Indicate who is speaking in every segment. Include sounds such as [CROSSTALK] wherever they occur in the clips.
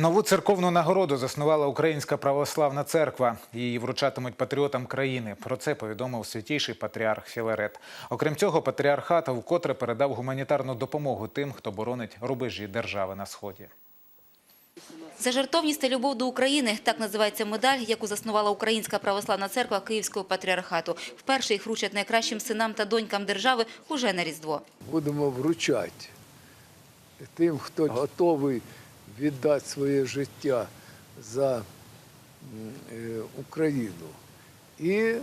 Speaker 1: Нову церковну нагороду заснувала Українська православна церква. Її вручатимуть патріотам країни. Про це повідомив святійший патріарх Філарет. Окрім цього, патріархат вкотре передав гуманітарну допомогу тим, хто боронить рубежі держави на сході.
Speaker 2: За жертовність та любов до України – так називається медаль, яку заснувала Українська православна церква Київського патріархату. Вперше їх вручать найкращим синам та донькам держави уже на Різдво.
Speaker 3: будемо вручати тим, хто готовий віддати своє життя за е, Україну. І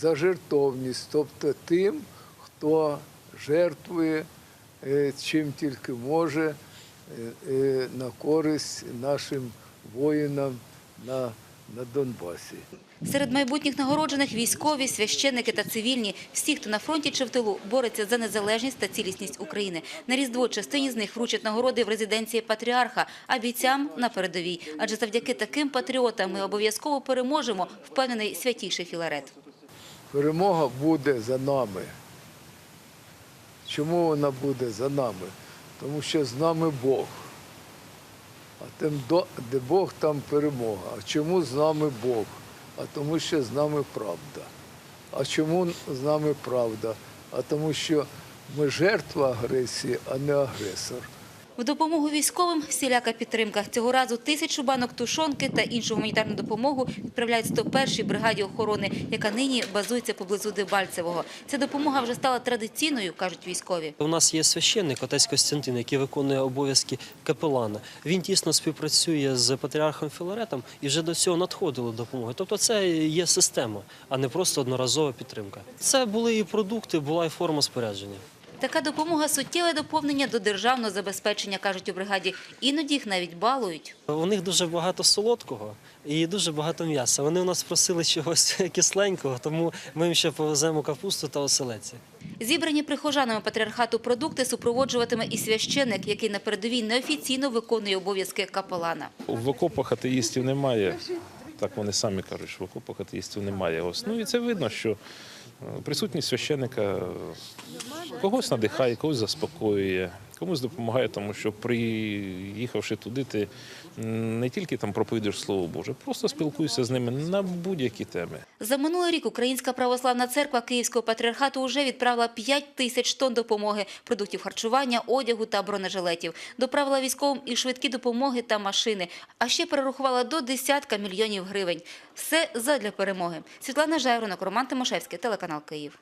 Speaker 3: за жертовність, тобто тим, хто жертвує е, чим тільки може е, на користь нашим воїнам на, на Донбасі.
Speaker 2: Серед майбутніх нагороджених – військові, священники та цивільні. Всі, хто на фронті чи в тилу, бореться за незалежність та цілісність України. На Різдво частині з них вручать нагороди в резиденції патріарха, а бійцям – на передовій. Адже завдяки таким патріотам ми обов'язково переможемо, впевнений святійший Філарет.
Speaker 3: Перемога буде за нами. Чому вона буде за нами? Тому що з нами Бог. А тим, де Бог, там перемога. А чому з нами Бог? А тому що з нами правда. А чому з нами правда? А тому що ми жертва агресії, а не агресор.
Speaker 2: В допомогу військовим – всіляка підтримка. Цього разу тисячу банок тушонки та іншу гуманітарну допомогу відправляють 101-й бригаді охорони, яка нині базується поблизу Дебальцевого. Ця допомога вже стала традиційною, кажуть військові.
Speaker 4: У нас є священник, отець Костянтин, який виконує обов'язки капелана. Він тісно співпрацює з патріархом Філаретом і вже до цього надходило допомоги. Тобто це є система, а не просто одноразова підтримка. Це були і продукти, була і форма спорядження.
Speaker 2: Така допомога – суттєве доповнення до державного забезпечення, кажуть у бригаді. Іноді їх навіть балують.
Speaker 4: У них дуже багато солодкого і дуже багато м'яса. Вони у нас просили чогось [LAUGHS] кисленького, тому ми їм ще повеземо капусту та оселеці.
Speaker 2: Зібрані прихожанами патріархату продукти супроводжуватиме і священник, який на передовій неофіційно виконує обов'язки капелана.
Speaker 5: В окопах атеїстів немає. Так вони самі кажуть, що в окопах атеїстів немає. Ось. Ну і це видно, що присутність священика когось надихає, когось заспокоює, комусь допомагає, тому що приїхавши туди, ти не тільки там проповідуєш Слово Боже, просто спілкуєшся з ними на будь-які теми.
Speaker 2: За минулий рік Українська православна церква Київського патріархату вже відправила 5 тисяч тонн допомоги, продуктів харчування, одягу та бронежилетів. Доправила військовим і швидкі допомоги та машини, а ще перерахувала до десятка мільйонів гривень. Все задля перемоги. Світлана Жайворонок, Роман Тимошевський, телеканал Київ.